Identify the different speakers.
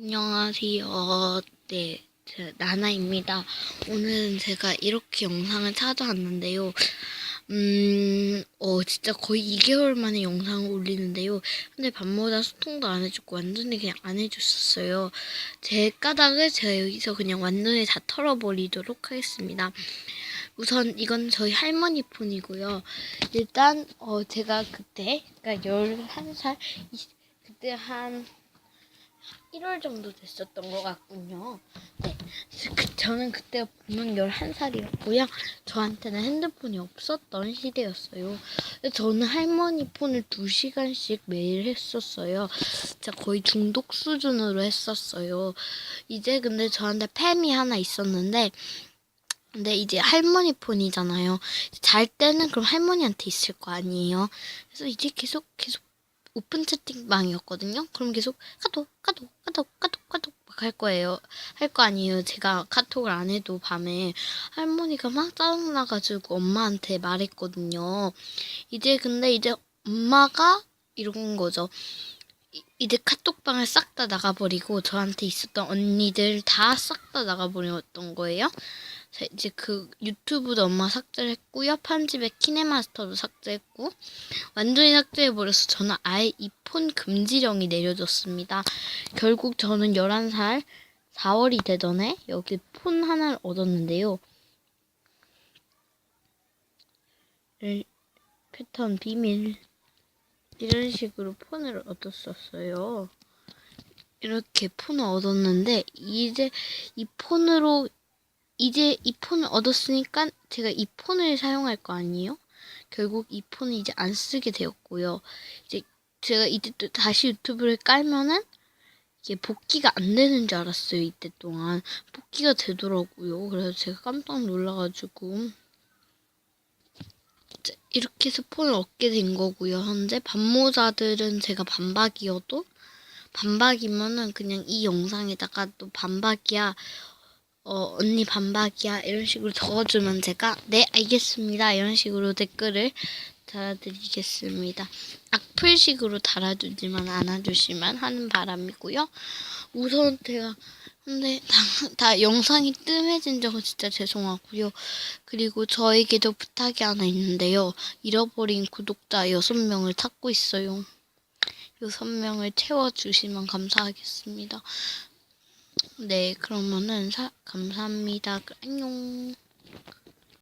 Speaker 1: 안녕하세요. 네, 저 나나입니다. 오늘은 제가 이렇게 영상을 찾아왔는데요. 음, 어, 진짜 거의 2개월 만에 영상을 올리는데요. 근데 밤마다 소통도 안 해주고 완전히 그냥 안 해줬었어요. 제 까닭을 제가 여기서 그냥 완전히 다 털어버리도록 하겠습니다. 우선 이건 저희 할머니 폰이고요. 일단, 어, 제가 그때, 그러니까 11살, 그때 한 1월 정도 됐었던 것 같군요. 네. 그, 저는 그때 분명 11살이었고요. 저한테는 핸드폰이 없었던 시대였어요. 저는 할머니 폰을 2시간씩 매일 했었어요. 진짜 거의 중독 수준으로 했었어요. 이제 근데 저한테 팸이 하나 있었는데, 근데 이제 할머니 폰이잖아요. 잘 때는 그럼 할머니한테 있을 거 아니에요. 그래서 이제 계속 계속 오픈 채팅방이었거든요. 그럼 계속 카톡, 카톡, 카톡, 카톡, 카톡 막 할 거예요. 할 거 아니에요. 제가 카톡을 안 해도 밤에 할머니가 막 짜증나가지고 엄마한테 말했거든요. 이제 근데 이제 엄마가 이런 거죠. 이- 이제 카톡방을 싹 다 나가버리고 저한테 있었던 언니들 다 싹 다 나가버렸던 거예요. 자, 이제 그 유튜브도 엄마 삭제를 했고요. 편집에 키네마스터도 삭제했고 완전히 삭제해버려서 저는 아예 이 폰 금지령이 내려졌습니다. 결국 저는 11살 4월이 되전에 여기 폰 하나를 얻었는데요. 일- 패턴 비밀 이런 식으로 폰을 얻었었어요. 이렇게 폰을 얻었는데 이제 이 폰으로 이제 이 폰을 얻었으니까 제가 이 폰을 사용할 거 아니에요? 결국 이 폰을 이제 안 쓰게 되었고요. 이제 제가 이제 또 다시 유튜브를 깔면은 이게 복귀가 안 되는 줄 알았어요. 이때 동안 복귀가 되더라고요. 그래서 제가 깜짝 놀라가지고 이렇게 해서 폰을 얻게 된 거고요. 현재 반모자들은 제가 반박이어도 반박이면은 그냥 이 영상에다가 또 반박이야. 어, 언니 반박이야. 이런 식으로 적어주면 제가, 네, 알겠습니다. 이런 식으로 댓글을 달아드리겠습니다. 악플식으로 달아주지만 않아주시면 하는 바람이고요. 우선 제가, 근데 다, 다 영상이 뜸해진 적은 진짜 죄송하고요. 그리고 저에게도 부탁이 하나 있는데요. 잃어버린 구독자 6명을 찾고 있어요. 6명을 채워주시면 감사하겠습니다. 네, 그러면은 사, 감사합니다. 안녕.